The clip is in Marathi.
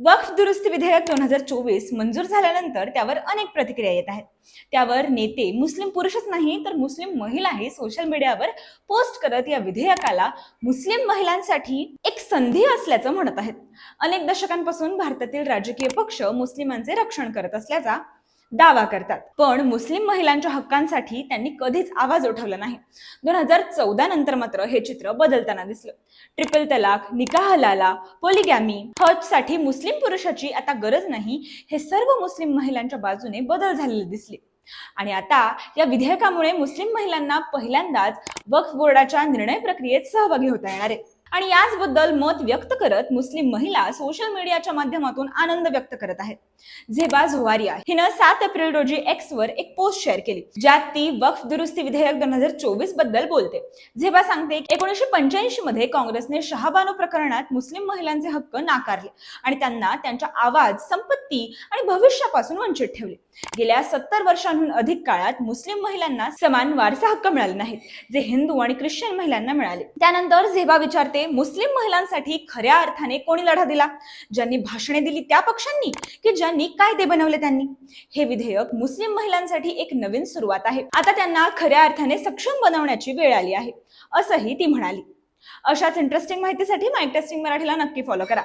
वक्फ दुरुस्ती विधेयक दोन हजार चोवीस मंजूर झाल्यानंतर त्यावर अनेक प्रतिक्रिया येत आहेत. त्यावर नेते मुस्लिम पुरुषच नाही तर मुस्लिम महिलाही सोशल मीडियावर पोस्ट करत या विधेयकाला मुस्लिम महिलांसाठी एक संधी असल्याचं म्हणत आहेत. अनेक दशकांपासून भारतातील राजकीय पक्ष मुस्लिमांचे रक्षण करत असल्याचा दावा करतात. पण मुस्लिम महिलांच्या हक्कांसाठी त्यांनी कधीच आवाज उठवला नाही. दोन हजार चौदा नंतर मात्र हे चित्र बदलताना दिसलं. ट्रिपल तलाक निकाह हलाला पोलिगॅमी हजसाठी मुस्लिम पुरुषाची आता गरज नाही हे सर्व मुस्लिम महिलांच्या बाजूने बदल झालेले दिसले. आणि आता या विधेयकामुळे मुस्लिम महिलांना पहिल्यांदाच वक्फ बोर्डाच्या निर्णय प्रक्रियेत सहभागी होता येणार आहे. आणि याचबद्दल मत व्यक्त करत मुस्लिम महिला सोशल मीडियाच्या माध्यमातून आनंद व्यक्त करत आहेत. झेबा झोवारिया हिनं सात एप्रिल रोजी एक्स वर एक पोस्ट शेअर केली ज्यात ती वक्फ दुरुस्ती विधेयक दोन हजार चोवीसबद्दल बोलते. झेबा सांगते एकोणीशे पंच्याऐंशी मध्ये काँग्रेसने शहाबानो प्रकरणात मुस्लिम महिलांचे हक्क नाकारले आणि त्यांना त्यांच्या आवाज संपत्ती आणि भविष्यापासून वंचित ठेवले. गेल्या सत्तर वर्षांहून अधिक काळात मुस्लिम महिलांना समान वारसा हक्क मिळाले नाहीत जे हिंदू आणि ख्रिश्चन महिलांना मिळाले. त्यानंतर झेबा विचारते मुस्लिम महिलांसाठी खऱ्या अर्थाने कोणी लढा दिला? ज्यांनी भाषणे दिली त्या पक्षांनी की ज्यांनी कायदे बनवले त्यांनी? हे विधेयक मुस्लिम महिलांसाठी एक नवीन सुरुवात आहे. आता त्यांना खऱ्या अर्थाने सक्षम बनवण्याची वेळ आली आहे. असंही ती म्हणाली. अशाच इंटरेस्टिंग माहितीसाठी माईक टेस्टिंग मराठीला नक्की फॉलो करा.